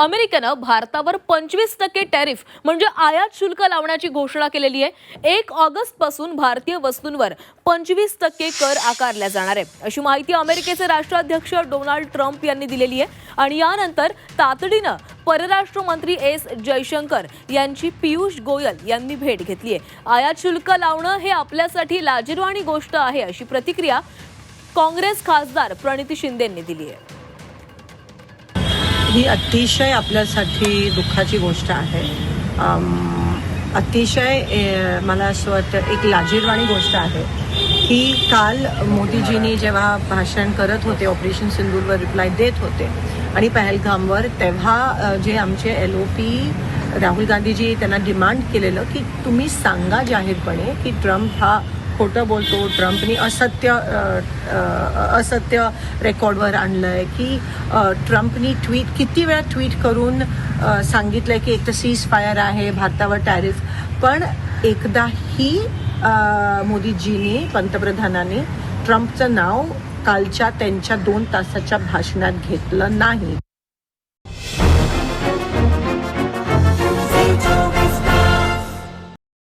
अमेरिकेनं भारतावर पंचवीस टक्के टॅरिफ म्हणजे आयात शुल्क लावण्याची घोषणा केलेली आहे. एक ऑगस्टपासून भारतीय वस्तूंवर पंचवीस टक्के कर आकारला जाणार आहे. अशी माहिती अमेरिकेचे राष्ट्राध्यक्ष डोनाल्ड ट्रम्प यांनी दिलेली आहे. आणि यानंतर तातडीनं परराष्ट्र मंत्री एस जयशंकर यांची पियुष गोयल यांनी भेट घेतली आहे. आयात शुल्क लावणं हे आपल्यासाठी लाजिरवाणी गोष्ट आहे अशी प्रतिक्रिया काँग्रेस खासदार प्रणिती शिंदेंनी दिली आहे. ही अतिशय आपल्यासाठी दुःखाची गोष्ट आहे. अतिशय मला असं वाटतं एक लाजीरवाणी गोष्ट आहे. की काल मोदीजींनी जेव्हा भाषण करत होते ऑपरेशन सिंदूरवर रिप्लाय देत होते आणि पहलगामवर तेव्हा जे आमचे L O P Rahul Gandhiji त्यांना डिमांड केलेलं की तुम्ही सांगा जाहीरपणे की ट्रम्प हा खोटं बोलतो ट्रम्पनी असत्य असत्य रेकॉर्डवर आणलं आहे की ट्रम्पनी ट्विट किती वेळा ट्विट करून अ, सांगितलं की एक तर सीज फायर आहे भारतावर टॅरिफ पण एकदाही अ, मोदीजींनी पंतप्रधानांनी ट्रम्पचं नाव कालच्या त्यांच्या दोन तासाच्या भाषणात घेतलं नाही.